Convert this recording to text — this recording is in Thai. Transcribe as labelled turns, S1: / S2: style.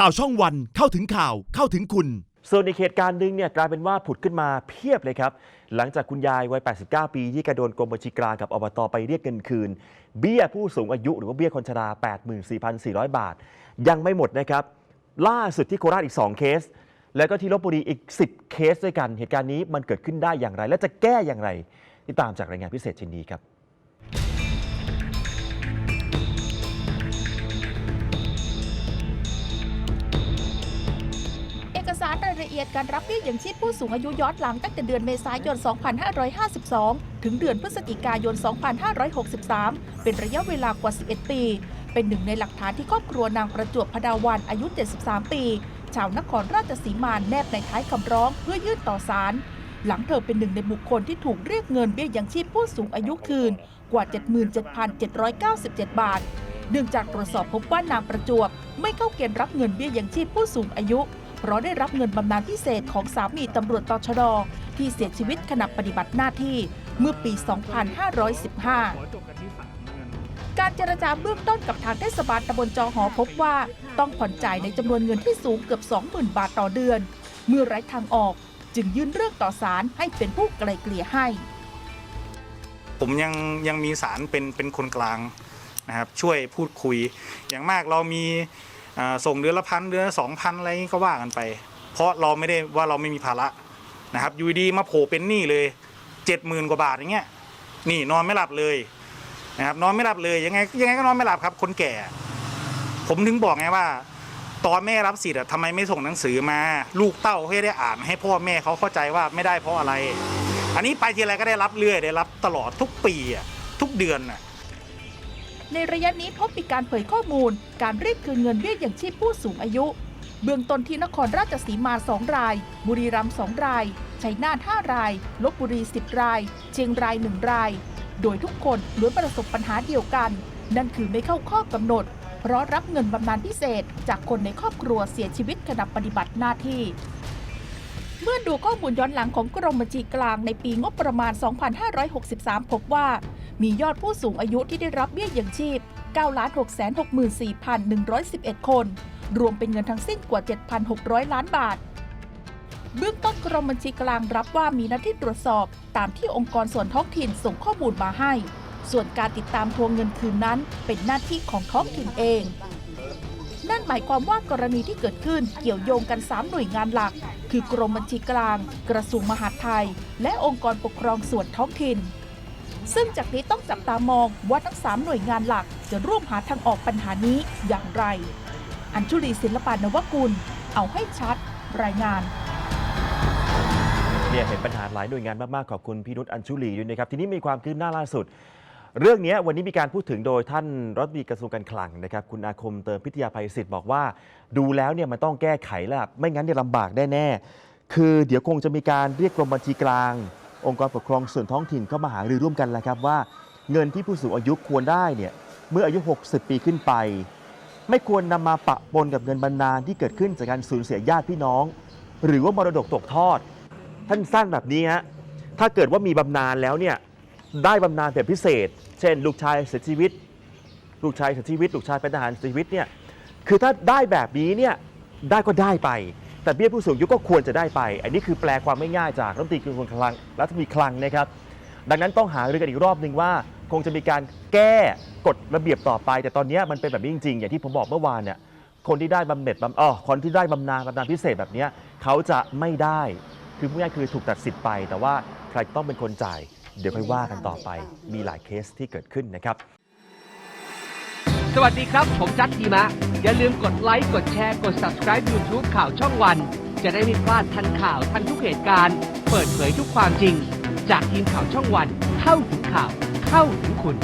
S1: ข่าวช่องวันเข้าถึงข่าวเข้าถึงคุณ
S2: ส่วนอีกเหตุการณ์หนึ่งเนี่ยกลายเป็นว่าผุดขึ้นมาเพียบเลยครับ หลังจากคุณยายวัย 89 ปี ที่กระโดนกรมบัญชีกลางกับอบตไปเรียกเงินคืน เบี้ยผู้สูงอายุหรือว่าเบี้ยคนชรา 84,400 บาท ยังไม่หมดนะครับ ล่าสุดที่โคราชอีก 2 เคส แล้วก็ที่ลบบุรีอีก 10 เคสด้วยกัน เหตุการณ์นี้มันเกิดขึ้นได้อย่างไร และจะแก้อย่างไรติดตามจากรายงานพิเศษชิ้นนี้ครับ
S3: ละเอียดการรับเบี้ยย่างชีพผู้สูงอายุย้อนหลังตั้งแต่เดือนเมษายน 2552 ถึงเดือนพฤศจิกายน 2563 เป็นระยะเวลากว่า 11 ปี เป็นหนึ่งในหลักฐานที่ครอบครัวนางประจวบพดาวันอายุ 73 ปี ชาวนครราชสีมาแนบในท้ายคำร้องเพื่อยื่นต่อศาลหลังเธอเป็นหนึ่งในบุคคลที่ถูกเรียกเงินเบี้ยยังชีพผู้สูงอายุคืนกว่า 77,797 บาท เนื่องจากตรวจสอบพบว่านางประจวบ ไม่เข้าเกณฑ์รับเงินเบี้ยยังชีพผู้สูงอายุ เพราะได้รับเงินบำนาญพิเศษของสามีตำรวจตชดที่เสียชีวิตขณะปฏิบัติหน้าที่เมื่อปี 2515 การเจรจาเบื้องต้นกับทางเทศบาลตำบลจอหอพบว่า ต้องผ่อนจ่ายในจำนวนเงินที่สูงเกือบ 20,000 บาทต่อเดือน เมื่อไร้ทางออกจึงยื่นเรื่องต่อศาลให้เป็นผู้ไกลเกลี่ยให้
S4: ผมยังยังมีสารเป็นเป็นคนกลางนะครับช่วยพูดคุย อย่างมากเรามี ส่งเดือนละพันเดือนละสองพันอะไรก็ว่ากันไป เพราะเราไม่ได้ว่าเราไม่มีภาระนะครับอยู่ดีมาโผล่เป็นหนี้เลยเจ็ดหมื่นกว่าบาทอย่างเงี้ยนี่นอนไม่หลับเลยนะครับนอนไม่หลับเลยยังไงยังไงก็นอนไม่หลับครับ คนแก่ ผมถึงบอกไงว่า ตอนแม่รับสิทธิ์ทำไมไม่ส่งหนังสือมา ลูกเต้าให้ได้อ่านให้พ่อแม่เขาเข้าใจว่าไม่ได้เพราะอะไร อันนี้ไปทีไรก็ได้รับเรื่อยได้รับตลอดทุกปีทุกเดือนอะ
S3: ในระยะนี้พบมีการเผยข้อมูล การเรียกคืนเงินเบี้ยอย่างชีพผู้สูงอายุ เบื้องต้นที่นครราชสีมา 2 ราย บุรีรัมย์2ราย ชัยนาท5ราย ลบบุรี 10 ราย เชียงราย 1 ราย โดยทุกคนล้วนประสบปัญหาเดียวกัน นั่นคือไม่เข้าข้อกำหนด เพราะรับเงินบำนาญพิเศษ จากคนในครอบครัวเสียชีวิตขณะปฏิบัติหน้าที่ เมื่อดูข้อมูลย้อนหลังของกรมบัญชีกลางในปีงบประมาณ 2563 พบว่า มียอดผู้สูงอายุที่ได้รับเบี้ยยังชีพ 9,664,111 คน รวมเป็นเงินทั้งสิ้นกว่า 7,600 ล้านบาท เบื้องต้นกรมบัญชีกลางรับว่ามีหน้าที่ตรวจสอบ ตามที่องค์กรส่วนท้องถิ่นส่งข้อมูลมาให้ ส่วนการติดตามทวงเงินคืนนั้น เป็นหน้าที่ของท้องถิ่นเอง นั่นหมายความว่ากรณีที่เกิดขึ้นเกี่ยวโยงกัน 3 หน่วยงานหลัก คือกรมบัญชีกลาง กระทรวงมหาดไทย และองค์กรปกครองส่วนท้องถิ่น ซึ่งจากนี้ต้องจับตามองว่าทั้ง 3 หน่วยงานหลักจะร่วมหาทางออกปัญหานี้อย่างไร อัญชุลีศิลปานวกุล เอาให้ชัด รายงาน
S2: เนี่ยเห็นปัญหาหลายหน่วยงานมากๆขอบคุณพี่นุชอัญชุลีด้วยนะครับทีนี้มีความคืบหน้าล่าสุด เรื่องนี้วันนี้มีการพูดถึงโดยท่านรัฐมนตรีกระทรวงการคลังนะครับ คุณอาคมเติมพิทยาภัยศิษย์บอกว่า ดูแล้วเนี่ยมันต้องแก้ไขแล้วล่ะไม่งั้นเนี่ยลำบากแน่ๆคือเดี๋ยวคงจะมีการเรียกกรมบัญชีกลาง องค์กรปกครองส่วนท้องถิ่นเข้ามาหารือร่วมกันแล้วครับว่า เงินที่ผู้สูงอายุควรได้เนี่ยเมื่ออายุ 60 ปีขึ้นไป ไม่ควรนำมาปะปนกับเงินบรรณาลที่เกิดขึ้นจากการสูญเสียญาติพี่น้อง หรือว่ามรดกตกทอด ท่านสั้นแบบนี้ฮะถ้าเกิดว่ามีบำนาญแล้วเนี่ย ได้บำนาญแบบพิเศษ เช่น ลูกชายเสียชีวิต ลูกชายเสียชีวิต ลูกชายเป็นทหารเสียชีวิตเนี่ยคือถ้าได้แบบนี้เนี่ยได้ก็ได้ไป แต่เบี้ยผู้สูงอายุก็ควรจะได้ไป อันนี้คือแปลความไม่ง่ายจากรัฐมนตรีกระทรวงคลังรัฐมนตรีคลังนะครับ ดังนั้นต้องหารือกันอีกรอบหนึ่งว่า คงจะมีการแก้กฎระเบียบต่อไป แต่ตอนนี้มันเป็นแบบนี้จริงๆ อย่างที่ผมบอกเมื่อวานเนี่ยคนที่ได้บำเหน็จบำอ๋อคนที่ได้บำนาญบำนาญพิเศษแบบนี้เขาจะไม่ได้ คือพูดง่ายคือถูกตัดสิทธิ์ไป แต่ว่าใครต้องเป็นคนจ่าย เดี๋ยวค่อยว่ากันต่อไปมีหลายเคสที่เกิดขึ้นนะครับ
S5: สวัสดีครับ ผมจัดทีมะ อย่าลืมกดไลค์ กดแชร์ กด subscribe YouTube ข่าวช่องวัน จะได้ไม่พลาดทันข่าวทันทุกเหตุการณ์ เปิดเผยทุกความจริง จากทีมข่าวช่องวัน เข้าถึงข่าว เข้าถึงคุณ